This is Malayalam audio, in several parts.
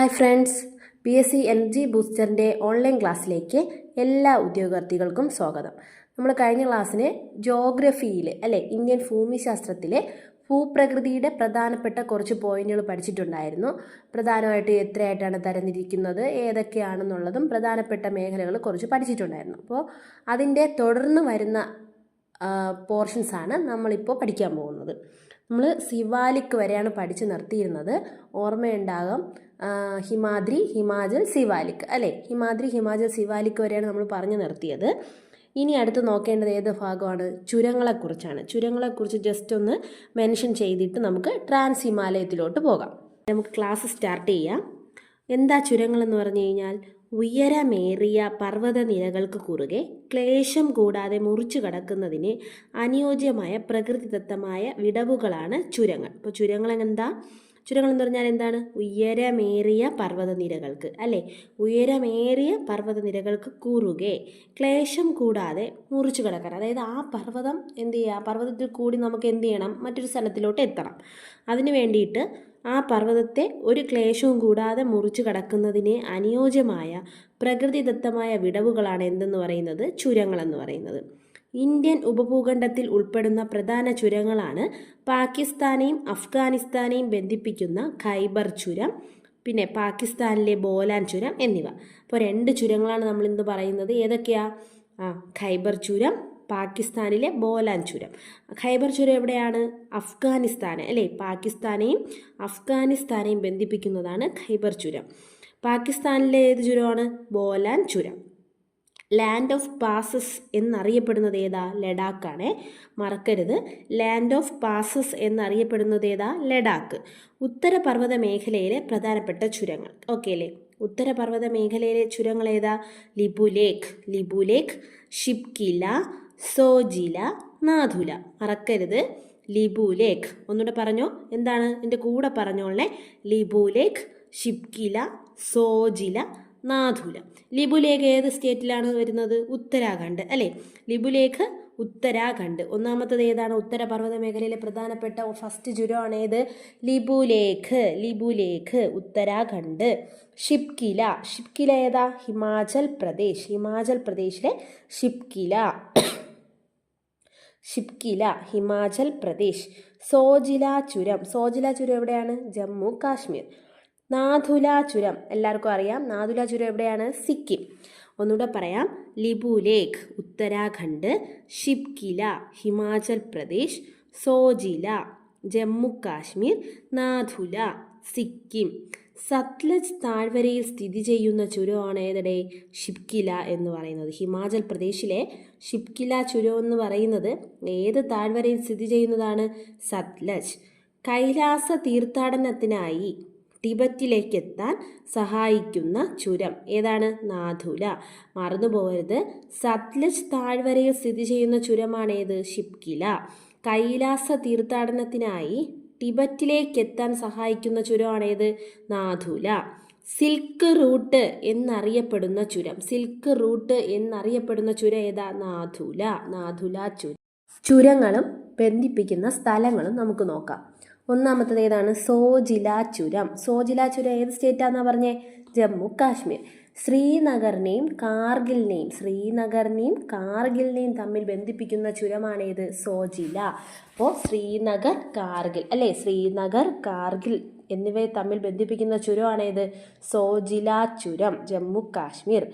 Hi friends. P S C energy ബൂസ്റ്ററിന്റെ online ക്ലാസ്സിലേക്ക് എല്ലാ ഉദ്യോഗാർത്ഥികൾക്കും സ്വാഗതം. നമ്മൾ കഴിഞ്ഞ ക്ലാസ്സിന് ജോഗ്രഫിയിൽ അല്ലെ ഇന്ത്യൻ ഭൂമിശാസ്ത്രത്തിലെ ഭൂപ്രകൃതിയുടെ പ്രധാനപ്പെട്ട കുറച്ച് പോയിന്റുകൾ പഠിച്ചിട്ടുണ്ടായിരുന്നു. പ്രധാനമായിട്ട് എത്രയായിട്ടാണ് തരംതിരിക്കുന്നത് ഏതൊക്കെയാണെന്നുള്ളതും പ്രധാനപ്പെട്ട മേഖലകൾ കുറച്ച് പഠിച്ചിട്ടുണ്ടായിരുന്നു. അപ്പോൾ അതിന്റെ തുടർന്ന് വരുന്ന പോർഷൻസാണ് നമ്മളിപ്പോൾ പഠിക്കാൻ പോകുന്നത്. നമ്മൾ സിവാലിക്ക് വരെയാണ് പഠിച്ചു നിർത്തിയിരുന്നത്. ഓർമ്മയുണ്ടാകും ഹിമാദ്രി ഹിമാചൽ സിവാലിക്. അല്ലേ? ഹിമാദ്രി ഹിമാചൽ സിവാലിക് വരെയാണ് നമ്മൾ പറഞ്ഞു നിർത്തിയത്. ഇനി അടുത്ത് നോക്കേണ്ടത് ഏത് ഭാഗമാണ്? ചുരങ്ങളെക്കുറിച്ചാണ്. ചുരങ്ങളെക്കുറിച്ച് ജസ്റ്റ് ഒന്ന് മെൻഷൻ ചെയ്തിട്ട് നമുക്ക് ട്രാൻസ് ഹിമാലയത്തിലോട്ട് പോകാം. നമുക്ക് ക്ലാസ് സ്റ്റാർട്ട് ചെയ്യാം. എന്താ ചുരങ്ങളെന്ന് പറഞ്ഞു കഴിഞ്ഞാൽ ഉയരമേറിയ പർവതനിരകൾക്ക് കുറുകെ ക്ലേശം കൂടാതെ മുറിച്ചു കടക്കുന്നതിന് അനുയോജ്യമായ പ്രകൃതിദത്തമായ വിടവുകളാണ് ചുരങ്ങൾ. ഇപ്പോൾ ചുരങ്ങൾ എന്താ ചുരങ്ങൾ എന്ന് പറഞ്ഞാൽ എന്താണ്? ഉയരമേറിയ പർവതനിരകൾക്ക് അല്ലേ? ഉയരമേറിയ പർവതനിരകൾക്ക് കുറുകെ ക്ലേശം കൂടാതെ മുറിച്ചു കിടക്കാൻ അതായത് ആ പർവതം എന്ത് ചെയ്യുക? ആ പർവതത്തിൽ കൂടി നമുക്ക് എന്ത് ചെയ്യണം? മറ്റൊരു സ്ഥലത്തിലോട്ട് എത്തണം. അതിന് വേണ്ടിയിട്ട് ആ പർവതത്തെ ഒരു ക്ലേശവും കൂടാതെ മുറിച്ചു കടക്കുന്നതിന് അനുയോജ്യമായ പ്രകൃതിദത്തമായ വിടവുകളാണ് എന്തെന്ന് പറയുന്നത്? ചുരങ്ങളെന്ന് പറയുന്നത്. ഇന്ത്യൻ ഉപഭൂഖണ്ഡത്തിൽ ഉൾപ്പെടുന്ന പ്രധാന ചുരങ്ങളാണ് പാകിസ്ഥാനെയും അഫ്ഗാനിസ്ഥാനെയും ബന്ധിപ്പിക്കുന്ന ഖൈബർ ചുരം പിന്നെ പാകിസ്ഥാനിലെ ബോലാൻ ചുരം എന്നിവ. അപ്പോൾ രണ്ട് ചുരങ്ങളാണ് നമ്മൾ ഇന്ന് പറയുന്നത്. ഏതൊക്കെയാ? ആ ഖൈബർ ചുരം പാകിസ്ഥാനിലെ ബോലാൻ ചുരം. ഖൈബർ ചുരം എവിടെയാണ്? അഫ്ഗാനിസ്ഥാൻ അല്ലേ? പാകിസ്ഥാനെയും അഫ്ഗാനിസ്ഥാനെയും ബന്ധിപ്പിക്കുന്നതാണ് ഖൈബർ ചുരം. പാകിസ്ഥാനിലെ ഏത് ചുരമാണ്? ബോലാൻ ചുരം. ലാൻഡ് ഓഫ് പാസസ് എന്നറിയപ്പെടുന്നത് ഏതാ? ലഡാക്കാണ്. മറക്കരുത്. ലാൻഡ് ഓഫ് പാസസ് എന്നറിയപ്പെടുന്നത് ഏതാ? ലഡാക്ക്. ഉത്തരപർവത മേഖലയിലെ പ്രധാനപ്പെട്ട ചുരങ്ങൾ. ഓക്കെ അല്ലേ ഉത്തരപർവത മേഖലയിലെ ചുരങ്ങൾ ഏതാ? ലിബുലേക്ക് ലിബുലേക്ക് ഷിപ്കില സോജില നാഥുല മറക്കരുത്. ലിബുലേക്ക് ഒന്നുകൂടെ പറഞ്ഞോ. എന്താണ്? എന്റെ കൂടെ പറഞ്ഞോളെ ലിബുലേക്ക് ഷിപ്കില സോജില നാഥുല. ലിപുലേഖ ഏത് സ്റ്റേറ്റിലാണ് വരുന്നത്? ഉത്തരാഖണ്ഡ്. അല്ലേ? ലിപുലേഖ ഉത്തരാഖണ്ഡ്. ഒന്നാമത്തത് ഏതാണ്? ഉത്തരപർവത മേഖലയിലെ പ്രധാനപ്പെട്ട ഫസ്റ്റ് ചുരമാണ് ഏത്? ലിബുലേഖ് ലിബുലേഖ് ഉത്തരാഖണ്ഡ്. ഷിപ്കില. ഷിപ്കില ഏതാ? ഹിമാചൽ പ്രദേശ്. ഹിമാചൽ പ്രദേശിലെ ഷിപ്കില. ഷിപ്കില ഹിമാചൽ പ്രദേശ്. സോജില ചുരം. സോജില ചുരം എവിടെയാണ്? ജമ്മു കാശ്മീർ. നാഥുല ചുരം. എല്ലാവർക്കും അറിയാം. നാഥുല ചുരം എവിടെയാണ്? സിക്കിം. ഒന്നുകൂടെ പറയാം. ലിബുലേഖ് ഉത്തരാഖണ്ഡ് ഷിപ്കില ഹിമാചൽ പ്രദേശ് സോജില ജമ്മു കാശ്മീർ നാഥുല സിക്കിം. സത്ലജ് താഴ്വരയിൽ സ്ഥിതി ചെയ്യുന്ന ചുരമാണ് ഏതടെ? ഷിപ്കില എന്ന് പറയുന്നത്. ഹിമാചൽ പ്രദേശിലെ ഷിപ്കില ചുരം എന്ന് പറയുന്നത് ഏത് താഴ്വരയിൽ സ്ഥിതി ചെയ്യുന്നതാണ്? സത്ലജ്. കൈലാസ തീർത്ഥാടനത്തിനായി ടിബറ്റിലേക്ക് എത്താൻ സഹായിക്കുന്ന ചുരം ഏതാണ്? നാഥുല. മറന്നുപോകരുത് സത്ലജ് താഴ്വരയിൽ സ്ഥിതി ചെയ്യുന്ന ചുരമാണ് ഏത്? ഷിപ്കില കൈലാസ തീർത്ഥാടനത്തിനായി ടിബറ്റിലേക്ക് എത്താൻ സഹായിക്കുന്ന ചുരമാണ് ഏത്? നാഥുല. സിൽക്ക് റൂട്ട് എന്നറിയപ്പെടുന്ന ചുരം. സിൽക്ക് റൂട്ട് എന്നറിയപ്പെടുന്ന ചുരം ഏതാ? നാഥുല. നാഥുല ചുരം. ചുരങ്ങളും ബന്ധിപ്പിക്കുന്ന സ്ഥലങ്ങളും നമുക്ക് നോക്കാം. ഒന്നാമത്തത് ഏതാണ്? സോജില ചുരം സോജില ചുരം ഏത് സ്റ്റേറ്റാന്നാ പറഞ്ഞേ? ജമ്മു കാശ്മീർ. ശ്രീനഗറിനെയും കാർഗിലിനെയും ശ്രീനഗറിനെയും കാർഗിലിനെയും തമ്മിൽ ബന്ധിപ്പിക്കുന്ന ചുരമാണേത് സോജില. അപ്പോൾ ശ്രീനഗർ കാർഗിൽ. അല്ലേ? ശ്രീനഗർ കാർഗിൽ എന്നിവയെ തമ്മിൽ ബന്ധിപ്പിക്കുന്ന ചുരമാണേത് സോജില ചുരം ജമ്മു കാശ്മീർ.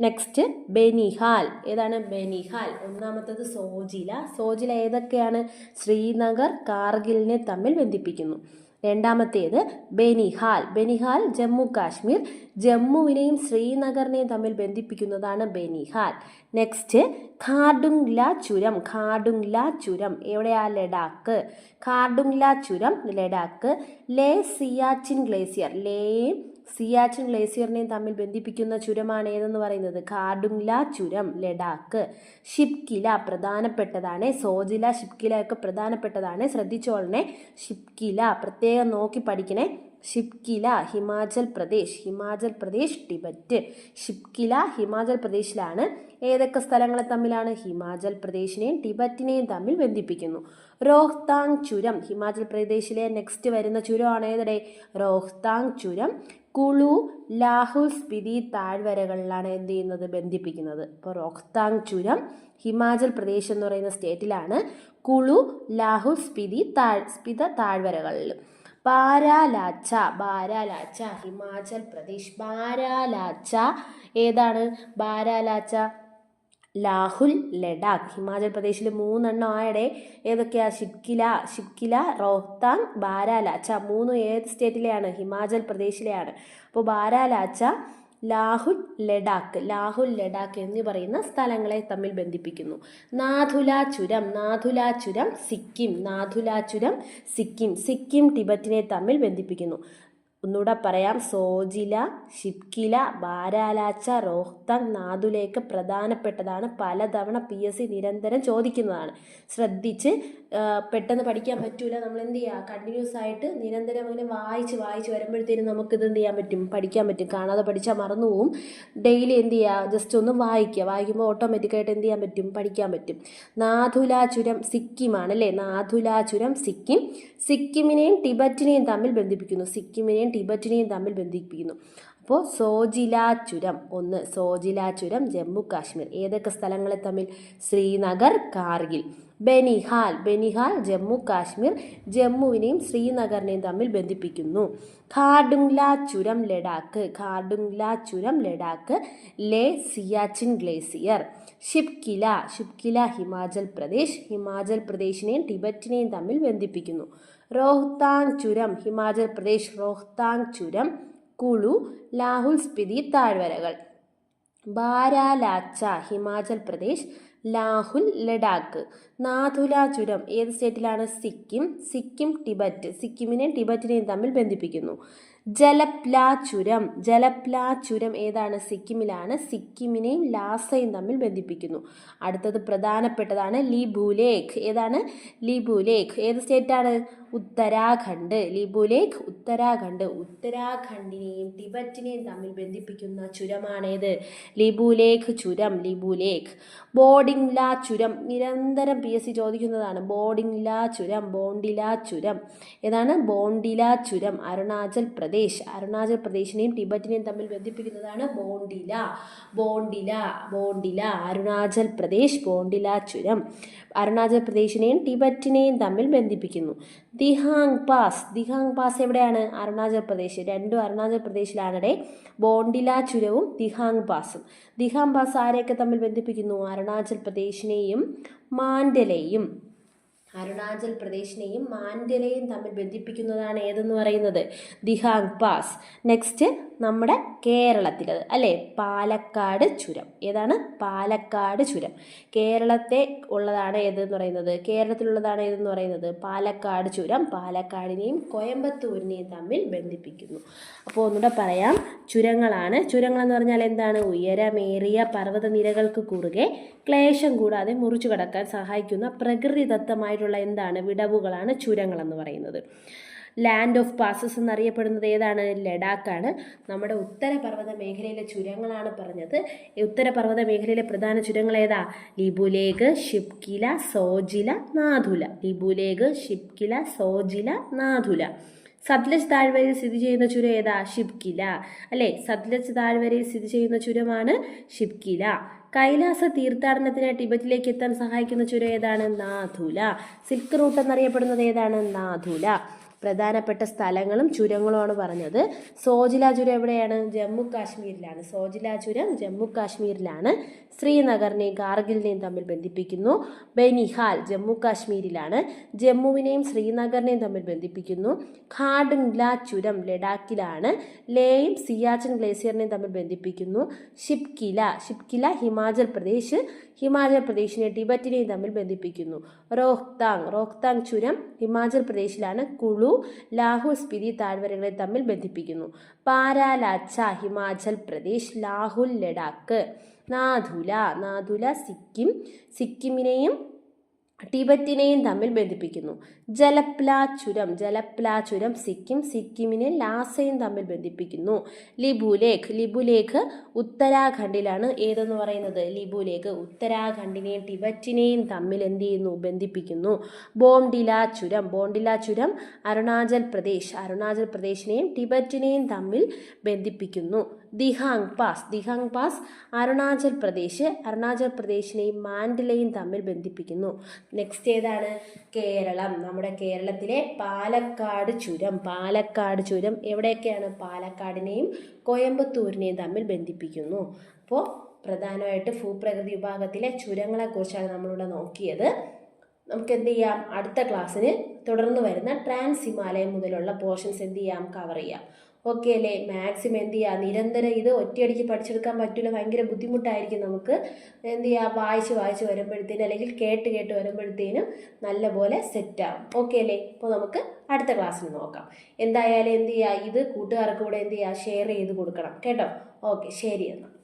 നെക്സ്റ്റ് ബെനിഹാൽ ഏതാണ് ബെനിഹാൽ ഒന്നാമത്തത് സോജില. സോജില ഏതൊക്കെയാണ്? ശ്രീനഗർ കാർഗിലിനെ തമ്മിൽ ബന്ധിപ്പിക്കുന്നു. രണ്ടാമത്തേത് ബെനിഹാൽ ബെനിഹാൽ ജമ്മു കാശ്മീർ. ജമ്മുവിനെയും ശ്രീനഗറിനെയും തമ്മിൽ ബന്ധിപ്പിക്കുന്നതാണ് ബെനിഹാൽ നെക്സ്റ്റ് ഖാർഡുംഗ്ല ചുരം. ഖാർഡുംഗ്ല ചുരം. എവിടെയാ? ലഡാക്ക്. ഖാർഡുംഗ്ല ചുരം ലഡാക്ക്. ലേ സിയാച്ചിൻ ഗ്ലേസിയർ. ലേയും സിയാച്ചിൻ ഗ്ലേസിയറിനെയും തമ്മിൽ ബന്ധിപ്പിക്കുന്ന ചുരമാണ് ഏതെന്ന് പറയുന്നത്? ഖാർഡുങ്ല ചുരം ലഡാക്ക്. ഷിപ്കില പ്രധാനപ്പെട്ടതാണ്. സോജില ഷിപ്കില ഒക്കെ പ്രധാനപ്പെട്ടതാണ്. ശ്രദ്ധിച്ചോളണേ. ഷിപ്കില പ്രത്യേകം നോക്കി പഠിക്കണേ. ഷിപ്കില ഹിമാചൽ പ്രദേശ്. ഹിമാചൽ പ്രദേശ് ടിബറ്റ്. ഷിപ്കില ഹിമാചൽ പ്രദേശിലാണ്. ഏതൊക്കെ സ്ഥലങ്ങളെ തമ്മിലാണ്? ഹിമാചൽ പ്രദേശിനെയും ടിബറ്റിനെയും തമ്മിൽ ബന്ധിപ്പിക്കുന്നു. റോഹ്താങ് ചുരം ഹിമാചൽ പ്രദേശിലെ നെക്സ്റ്റ് വരുന്ന ചുരമാണ് ഏതടേ? റോഹ്താങ് ചുരം. കുളു ലാഹുൽ സ്പിതി താഴ്വരകളിലാണ് എന്ത് ചെയ്യുന്നത്? ബന്ധിപ്പിക്കുന്നത്. ഇപ്പോൾ റോഹ്താങ് ചുരം ഹിമാചൽ പ്രദേശ് എന്ന് പറയുന്ന സ്റ്റേറ്റിലാണ് കുളു ലാഹുൽ സ്പിതി താഴ് സ്പിത താഴ്വരകളിൽ. ബാരാലാച്ച ബാരാലാച്ച ഹിമാചൽ പ്രദേശ്. ബാരാലാച്ച ഏതാണ്? ബാരാലാച്ച. ലാഹുൽ ലഡാക്ക്. ഹിമാചൽ പ്രദേശിൽ മൂന്നെണ്ണം ആയിടെ. ഏതൊക്കെയാ? ഷിപ്കില ഷിപ്കില റോഹ്താങ് ബാരാല. അച്ഛ മൂന്നും ഏത് സ്റ്റേറ്റിലെയാണ്? ഹിമാചൽ പ്രദേശിലെയാണ്. അപ്പോൾ ബാരാല അച്ഛ ലാഹുൽ ലഡാക്ക്. ലാഹുൽ ലഡാക്ക് എന്ന് പറയുന്ന സ്ഥലങ്ങളെ തമ്മിൽ ബന്ധിപ്പിക്കുന്നു. നാഥുല ചുരം നാഥുല ചുരം സിക്കിം. നാഥുല ചുരം സിക്കിം. സിക്കിം ടിബറ്റിനെ തമ്മിൽ ബന്ധിപ്പിക്കുന്നു. ഒന്നുകൂടെ പറയാം. സോജില ഷിപ്കില ബാരാലാച്ച റോഹ്തങ് നാദുലേക്ക് പ്രധാനപ്പെട്ടതാണ്. പലതവണ പി എസ് സി നിരന്തരം ചോദിക്കുന്നതാണ്. ശ്രദ്ധിച്ച് പെട്ടെന്ന് പഠിക്കാൻ പറ്റൂല. നമ്മൾ എന്ത് ചെയ്യുക കണ്ടിന്യൂസ് ആയിട്ട് നിരന്തരം അങ്ങനെ വായിച്ച് വായിച്ച് വരുമ്പോഴത്തേനും നമുക്കിത് എന്ത് ചെയ്യാൻ പറ്റും? പഠിക്കാൻ പറ്റും. കാണാതെ പഠിച്ചാൽ മറന്നു പോവും. ഡെയിലി എന്ത് ചെയ്യുക ജസ്റ്റ് ഒന്ന് വായിക്കുക. വായിക്കുമ്പോൾ ഓട്ടോമാറ്റിക്കായിട്ട് എന്ത് ചെയ്യാൻ പറ്റും? പഠിക്കാൻ പറ്റും. നാഥുലാചുരം സിക്കിമാണ് അല്ലേ? നാഥുലാചുരം സിക്കിം. സിക്കിമിനെയും ടിബറ്റിനെയും തമ്മിൽ ബന്ധിപ്പിക്കുന്നു. സിക്കിമിനെയും ടിബറ്റിനെയും തമ്മിൽ ബന്ധിപ്പിക്കുന്നു. അപ്പോൾ സോജിലാ ചുരം ഒന്ന് സോജിലാ ചുരം ജമ്മു കാശ്മീർ. ഏതൊക്കെ സ്ഥലങ്ങളെ തമ്മിൽ? ശ്രീനഗർ കാർഗിൽ. ബനിഹാൽ ബനിഹാൽ ജമ്മു കാശ്മീർ. ജമ്മുവിനെയും ശ്രീനഗറിനെയും തമ്മിൽ ബന്ധിപ്പിക്കുന്നു. ഖാർഡുങ്ല ചുരം ലഡാക്ക്. ഖാർഡുങ്ല ചുരം ലഡാക്ക് ലേ സിയാച്ചിൻ ഗ്ലേസിയർ. ഷിപ്കില ഷിപ്കില ഹിമാചൽ പ്രദേശ്. ഹിമാചൽ പ്രദേശിനെയും ടിബറ്റിനെയും തമ്മിൽ ബന്ധിപ്പിക്കുന്നു. റോഹ്താങ് ചുരം ഹിമാചൽ പ്രദേശ് റോഹ്താങ് ചുരം കുളു ലാഹുൽ സ്പിതി താഴ്വരകൾ. ബാരാലാച്ച ഹിമാചൽ പ്രദേശ് ലാഹുൽ ലഡാക്ക്. നാഥുല ചുരം ഏത് സ്റ്റേറ്റിലാണ്? സിക്കിം സിക്കിം ടിബറ്റ്. സിക്കിമിനെയും ടിബറ്റിനെയും തമ്മിൽ ബന്ധിപ്പിക്കുന്നു. ജലപ്ല ചുരം ജലപ്ലാ ചുരം ഏതാണ്? സിക്കിമിലാണ്. സിക്കിമിനെയും ലാസയും തമ്മിൽ ബന്ധിപ്പിക്കുന്നു. അടുത്തത് പ്രധാനപ്പെട്ടതാണ് ലിബുലേഖ്. ഏതാണ്? ലിബുലേഖ്. ഏത് സ്റ്റേറ്റാണ്? ഉത്തരാഖണ്ഡ്. ലിബുലേഖ് ഉത്തരാഖണ്ഡ്. ഉത്തരാഖണ്ഡിനെയും ടിബറ്റിനെയും തമ്മിൽ ബന്ധിപ്പിക്കുന്ന ചുരമാണേത്? ലിബുലേഖ് ചുരം. ലിബുലേഖ്. ബോഡിംഗ്ല ചുരം നിരന്തരം പി എസ് സി ചോദിക്കുന്നതാണ്. ബോഡിംഗ്ല ചുരം ബോണ്ടില ചുരം ഏതാണ്? ബോണ്ടില ചുരം അരുണാചൽ പ്രദേശ് അരുണാചൽ പ്രദേശിനെയും ടിബറ്റിനെയും തമ്മിൽ ബന്ധിപ്പിക്കുന്നതാണ് ബോണ്ടില. ബോണ്ടില ബോണ്ടില അരുണാചൽ പ്രദേശ് ബോണ്ടില ചുരം. അരുണാചൽ പ്രദേശിനെയും ടിബറ്റിനെയും തമ്മിൽ ബന്ധിപ്പിക്കുന്നു. ദിഹാങ് പാസ് ദിഹാങ് പാസ് എവിടെയാണ്? അരുണാചൽ പ്രദേശ്. രണ്ടും അരുണാചൽ പ്രദേശിലാണിടെ ബോണ്ടില ചുരവും ദിഹാങ് പാസും. ദിഹാങ് പാസ് ആരെയൊക്കെ തമ്മിൽ ബന്ധിപ്പിക്കുന്നു? അരുണാചൽ പ്രദേശിനെയും മാൻഡലയും. അരുണാചൽ പ്രദേശിനെയും മാൻഡലയും തമ്മിൽ ബന്ധിപ്പിക്കുന്നതാണ് ഏതെന്ന് പറയുന്നത്? ദിഹാങ് പാസ്. നെക്സ്റ്റ് നമ്മുടെ കേരളത്തിലത് അല്ലേ? പാലക്കാട് ചുരം. ഏതാണ്? പാലക്കാട് ചുരം. കേരളത്തെ ഉള്ളതാണ് ഏതെന്ന് പറയുന്നത്? കേരളത്തിലുള്ളതാണ് ഏതെന്ന് പറയുന്നത്? പാലക്കാട് ചുരം. പാലക്കാടിനെയും കോയമ്പത്തൂരിനെയും തമ്മിൽ ബന്ധിപ്പിക്കുന്നു. അപ്പോൾ ഒന്നുകൂടെ പറയാം. ചുരങ്ങളാണ്. ചുരങ്ങളെന്ന് പറഞ്ഞാൽ എന്താണ്? ഉയരമേറിയ പർവതനിരകൾക്ക് കുറുകെ ക്ലേശം കൂടാതെ മുറിച്ചു കടക്കാൻ സഹായിക്കുന്ന പ്രകൃതിദത്തമായിട്ടുള്ള എന്താണ്? വിടവുകളാണ് ചുരങ്ങളെന്ന് പറയുന്നത്. ലാൻഡ് ഓഫ് പാസസ് എന്നറിയപ്പെടുന്നത് ഏതാണ്? ലഡാക്കാണ്. നമ്മുടെ ഉത്തരപർവത മേഖലയിലെ ചുരങ്ങളാണ് പറഞ്ഞത്. ഉത്തരപർവത മേഖലയിലെ പ്രധാന ചുരങ്ങൾ ഏതാ? ലിബുലേഖ് ഷിപ്കില സോജില നാഥുല. ലിബുലേഖ് ഷിപ്കില സോജില നാഥുല. സത്ലജ് താഴ്വരയിൽ സ്ഥിതി ചെയ്യുന്ന ചുരം ഏതാ? ഷിപ്കില അല്ലേ? സത്ലജ് താഴ്വരയിൽ സ്ഥിതി ചെയ്യുന്ന ചുരമാണ് ഷിപ്കില കൈലാസ തീർത്ഥാടനത്തിനായി ടിബറ്റിലേക്ക് എത്താൻ സഹായിക്കുന്ന ചുരം ഏതാണ്? നാഥുല. സിൽക്ക് റൂട്ട് എന്നറിയപ്പെടുന്നത് ഏതാണ്? നാഥുല. പ്രധാനപ്പെട്ട സ്ഥലങ്ങളും ചുരങ്ങളുമാണ് പറഞ്ഞത്. സോജില ചുരം എവിടെയാണ്? ജമ്മു കാശ്മീരിലാണ്. സോജില ചുരം ജമ്മു കാശ്മീരിലാണ്. ശ്രീനഗറിനെയും കാർഗിലിനെയും തമ്മിൽ ബന്ധിപ്പിക്കുന്നു. ബനിഹാൽ ജമ്മു കാശ്മീരിലാണ് ജമ്മുവിനെയും ശ്രീനഗറിനെയും തമ്മിൽ ബന്ധിപ്പിക്കുന്നു. ഖാഡുങ്ല ചുരം ലഡാക്കിലാണ്. ലേയും സിയാച്ചൻ ഗ്ലേസിയറിനെയും തമ്മിൽ ബന്ധിപ്പിക്കുന്നു. ഷിപ്കില ഷിപ്കില ഹിമാചൽ പ്രദേശ് ഹിമാചൽ പ്രദേശിനെ ടിബറ്റിനെയും തമ്മിൽ ബന്ധിപ്പിക്കുന്നു. റോഹ്താങ് റോഹ്താങ് ചുരം ഹിമാചൽ പ്രദേശിലാണ്. കുളു ലാഹുൽ സ്പിതി താഴ്വരകളെ തമ്മിൽ ബന്ധിപ്പിക്കുന്നു. പാരാലാച്ച ഹിമാചൽ പ്രദേശ് ലാഹുൽ ലഡാക്ക്. നാഥുല നാഥുല സിക്കിം. സിക്കിമിനെയും ടിബറ്റിനെയും തമ്മിൽ ബന്ധിപ്പിക്കുന്നു. ജലപ്ല ചുരം ജലപ്ല ചുരം സിക്കിം സിക്കിമിനെ ലാസയും തമ്മിൽ ബന്ധിപ്പിക്കുന്നു. ലിബുലേഖ് ലിബുലേഖ് ഉത്തരാഖണ്ഡിലാണ് ഏതെന്ന് പറയുന്നത്? ലിബുലേഖ് ഉത്തരാഖണ്ഡിനെയും ടിബറ്റിനെയും തമ്മിൽ എന്ത് ചെയ്യുന്നു? ബന്ധിപ്പിക്കുന്നു. ബോംഡില ചുരം ബോംഡില ചുരം അരുണാചൽ പ്രദേശ് അരുണാചൽ പ്രദേശിനെയും ടിബറ്റിനെയും തമ്മിൽ ബന്ധിപ്പിക്കുന്നു. ദിഹാങ് പാസ്. ദിഹാങ് പാസ് അരുണാചൽ പ്രദേശ്. അരുണാചൽ പ്രദേശിനെയും മാൻഡലയും തമ്മിൽ ബന്ധിപ്പിക്കുന്നു. നെക്സ്റ്റ് ഏതാണ്? കേരളം. നമ്മുടെ കേരളത്തിലെ പാലക്കാട് ചുരം. പാലക്കാട് ചുരം എവിടെയൊക്കെയാണ്? പാലക്കാടിനെയും കോയമ്പത്തൂരിനെയും തമ്മിൽ ബന്ധിപ്പിക്കുന്നു. അപ്പോൾ പ്രധാനമായിട്ട് ഭൂപ്രകൃതി വിഭാഗത്തിലെ ചുരങ്ങളെക്കുറിച്ചാണ് നമ്മളിവിടെ നോക്കിയത്. നമുക്ക് എന്ത് ചെയ്യാം? അടുത്ത ക്ലാസ്സിന് തുടർന്ന് വരുന്ന ട്രാൻസ് ഹിമാലയം മുതലുള്ള പോർഷൻസ് എന്ത് ചെയ്യാം? കവർ ചെയ്യാം. ഓക്കെ അല്ലേ? മാക്സിമം എന്ത് ചെയ്യുക നിരന്തരം ഇത് ഒറ്റയടിക്ക് പഠിച്ചെടുക്കാൻ പറ്റില്ല ഭയങ്കര ബുദ്ധിമുട്ടായിരിക്കും നമുക്ക്. എന്ത് ചെയ്യുക വായിച്ച് വായിച്ച് വരുമ്പോഴത്തേനും അല്ലെങ്കിൽ കേട്ട് കേട്ട് വരുമ്പോഴത്തേനും നല്ലപോലെ സെറ്റാകും ഓക്കെ അല്ലേ? അപ്പോൾ നമുക്ക് അടുത്ത ക്ലാസ്സിൽ നോക്കാം. എന്തായാലും എന്ത് ചെയ്യുക ഇത് കൂട്ടുകാർക്ക് കൂടെ എന്ത് ചെയ്യുക ഷെയർ ചെയ്ത് കൊടുക്കണം. കേട്ടോ? ഓക്കെ ശരി എന്നാൽ